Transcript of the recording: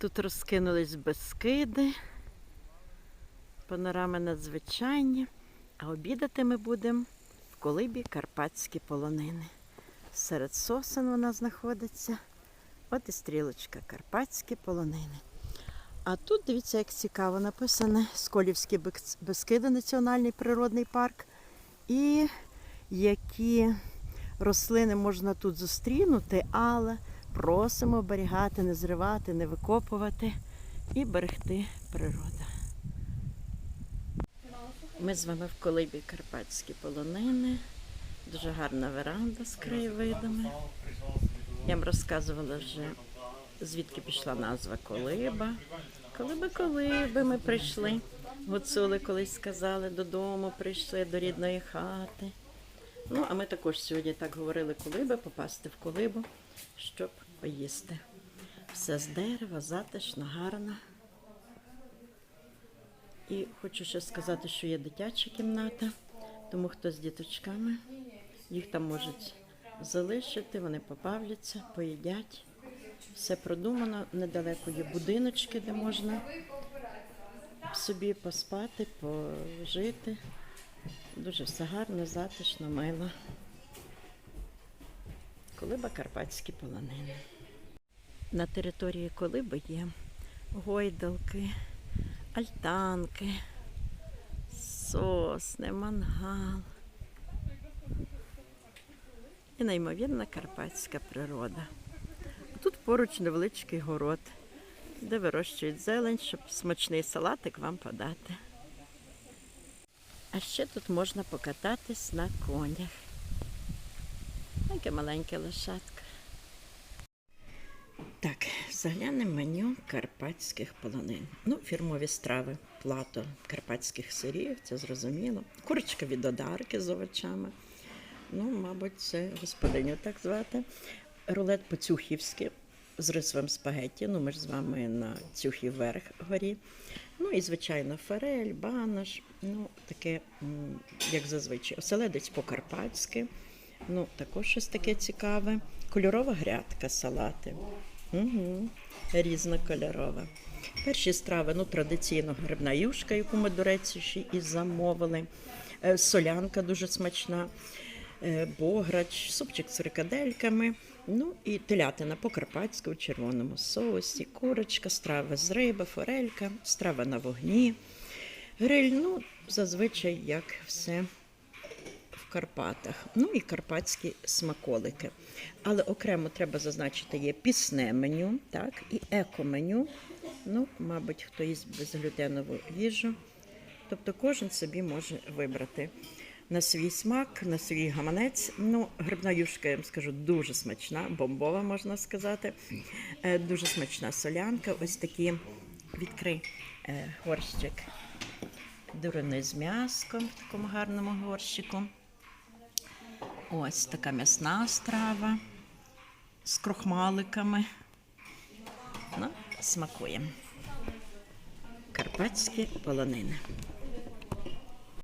Тут розкинулись безкиди, панорами надзвичайні, а обідати ми будемо в колибі Карпатські полонини. Серед сосен вона знаходиться. От і стрілочка Карпатські полонини. А тут дивіться, як цікаво написане Сколівські Бескиди Національний природний парк. І які рослини можна тут зустрінути, але просимо оберігати, не зривати, не викопувати і берегти природу. Ми з вами в колибі Карпатські полонини. Дуже гарна веранда з краєвидами. Я вам розказувала вже, звідки пішла назва Колиба. Колиби, колиби ми прийшли. Гуцули колись сказали, додому прийшли до рідної хати. Ну, а ми також сьогодні так говорили колиби, попасти в колибу, щоб поїсти. Все з дерева, затишно, гарно. І хочу ще сказати, що є дитяча кімната, тому хто з діточками, їх там можуть залишити, вони побавляться, поїдять. Все продумано, недалеко є будиночки, де можна собі поспати, пожити. Дуже все гарно, затишно, мило. Колиба Карпатські полонини. На території Колиби є гойдалки, альтанки, сосни, мангал. І неймовірна карпатська природа. Тут поруч невеличкий город, де вирощують зелень, щоб смачний салатик вам подати. А ще тут можна покататись на конях. Таке маленьке лошадка. Так, заглянемо меню карпатських полонин. Ну, фірмові страви, плато карпатських сирів, це зрозуміло. Курочка від одарки з овочами. Ну, мабуть, це господиню так звати. Рулет по-цюхівськи з рисовим спагетті. Ну, ми ж з вами на цюхі вверх горі. Ну і, звичайно, форель, банош, ну, таке, як зазвичай, оселедець по-карпатськи. Ну, також щось таке цікаве. Кольорова грядка, салати. Угу. Різнокольорова. Перші страви, ну, традиційно грибна юшка, яку ми, до речі, ще і замовили. Е, Солянка дуже смачна, е, бограч, супчик з фрикадельками. Ну і телятина по-карпатськи у червоному соусі, курочка, страва з риби, форелька, страва на вогні, гриль, ну, зазвичай, як все в Карпатах. Ну і карпатські смаколики. Але окремо треба зазначити, є пісне меню, так, і еко-меню. Ну, мабуть, хто їсть безглютенову їжу. Тобто кожен собі може вибрати на свій смак, на свій гаманець. Ну, грибна юшка, я вам скажу, дуже смачна, бомбова, можна сказати. Е, Дуже смачна солянка. Ось такі відкрий е, горщик дурини з м'яском в такому гарному горщику. Ось така м'ясна страва з крохмаликами. Ну, смакує. Карпатські полонини.